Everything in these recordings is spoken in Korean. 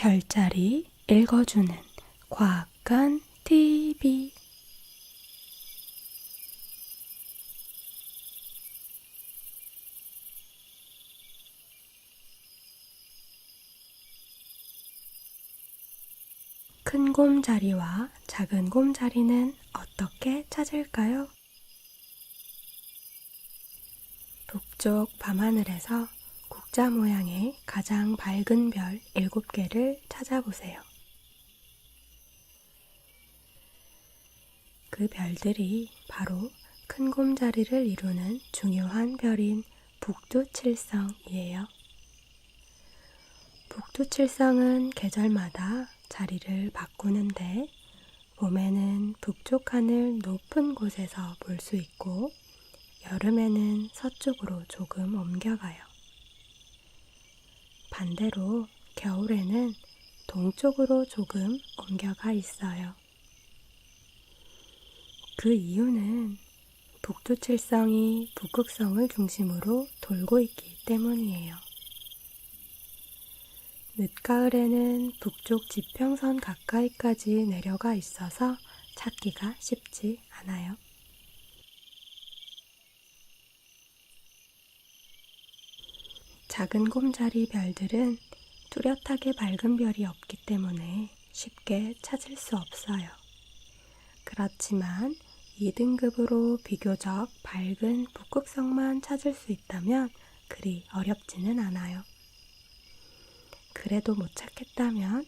별자리 읽어주는 과학관 TV 큰 곰자리와 작은 곰자리는 어떻게 찾을까요? 북쪽 밤하늘에서 국자 모양의 가장 밝은 별 7개를 찾아보세요. 그 별들이 바로 큰 곰자리를 이루는 중요한 별인 북두칠성이에요. 북두칠성은 계절마다 자리를 바꾸는데 봄에는 북쪽 하늘 높은 곳에서 볼 수 있고 여름에는 서쪽으로 조금 옮겨가요. 반대로 겨울에는 동쪽으로 조금 옮겨가 있어요. 그 이유는 북두칠성이 북극성을 중심으로 돌고 있기 때문이에요. 늦가을에는 북쪽 지평선 가까이까지 내려가 있어서 찾기가 쉽지 않아요. 작은 곰자리 별들은 뚜렷하게 밝은 별이 없기 때문에 쉽게 찾을 수 없어요. 그렇지만 2등급으로 비교적 밝은 북극성만 찾을 수 있다면 그리 어렵지는 않아요. 그래도 못 찾겠다면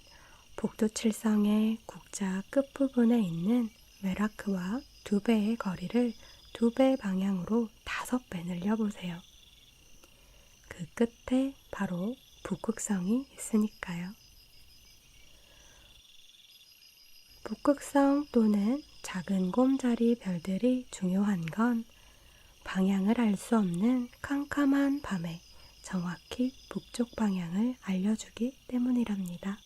북두칠성의 국자 끝부분에 있는 메라크와 두 배의 거리를 두 배 방향으로 다섯 배 늘려보세요. 그 끝에 바로 북극성이 있으니까요. 북극성 또는 작은 곰자리 별들이 중요한 건 방향을 알 수 없는 캄캄한 밤에 정확히 북쪽 방향을 알려주기 때문이랍니다.